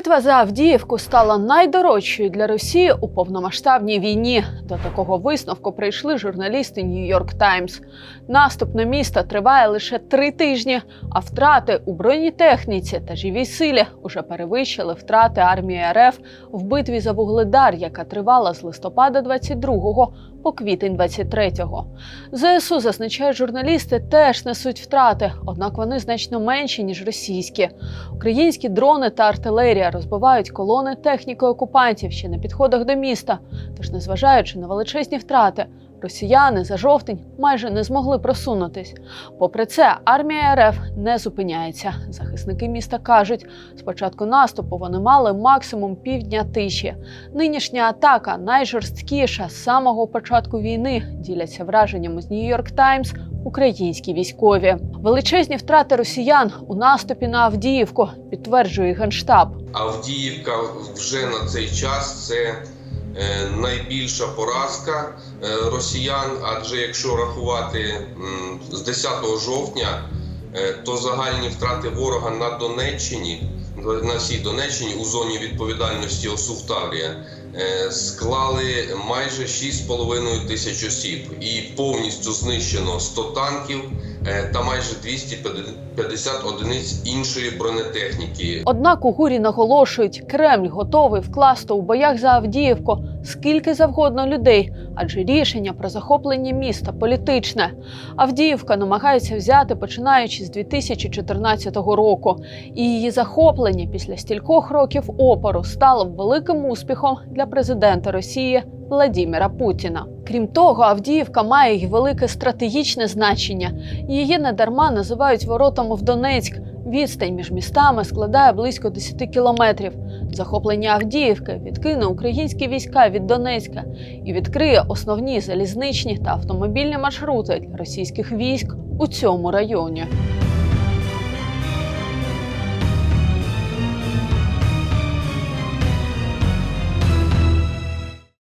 Битва за Авдіївку стала найдорожчою для Росії у повномасштабній війні. До такого висновку прийшли журналісти Нью-Йорк Таймс. Наступ на місто триває лише три тижні, а втрати у бронетехніці та живій силі уже перевищили втрати армії РФ в битві за Вугледар, яка тривала з листопада 22-го по квітень 23-го. ЗСУ зазначають журналісти, теж несуть втрати, однак вони значно менші ніж російські. Українські дрони та артилерія розбивають колони техніки окупантів ще на підходах до міста. Тож, незважаючи на величезні втрати, росіяни за жовтень майже не змогли просунутись. Попри це, армія РФ не зупиняється. Захисники міста кажуть, з початку наступу вони мали максимум півдня тиші. Нинішня атака найжорсткіша з самого початку війни. Діляться враженнями з Нью-Йорк Таймс українські військові. Величезні втрати росіян у наступі на Авдіївку підтверджує генштаб. Авдіївка вже на цей час це найбільша поразка е, росіян. Адже якщо рахувати з 10 жовтня, е, то загальні втрати ворога на Донеччині, на всій Донеччині у зоні відповідальності ОСУ Таврія е, склали майже 6,5 тисяч осіб, і повністю знищено 100 танків е, та майже 250 одиниць іншої бронетехніки. Однак у гурі наголошують, Кремль готовий вкласти у боях за Авдіївку скільки завгодно людей, адже рішення про захоплення міста політичне. Авдіївка намагається взяти починаючи з 2014 року, і її захоплення після стількох років опору стало великим успіхом для президента Росії Владіміра Путіна. Крім того, Авдіївка має й велике стратегічне значення. Її недарма називають воротами в Донецьк. Відстань між містами складає близько 10 кілометрів. Захоплення Авдіївки відкине українські війська від Донецька і відкриє основні залізничні та автомобільні маршрути для російських військ у цьому районі.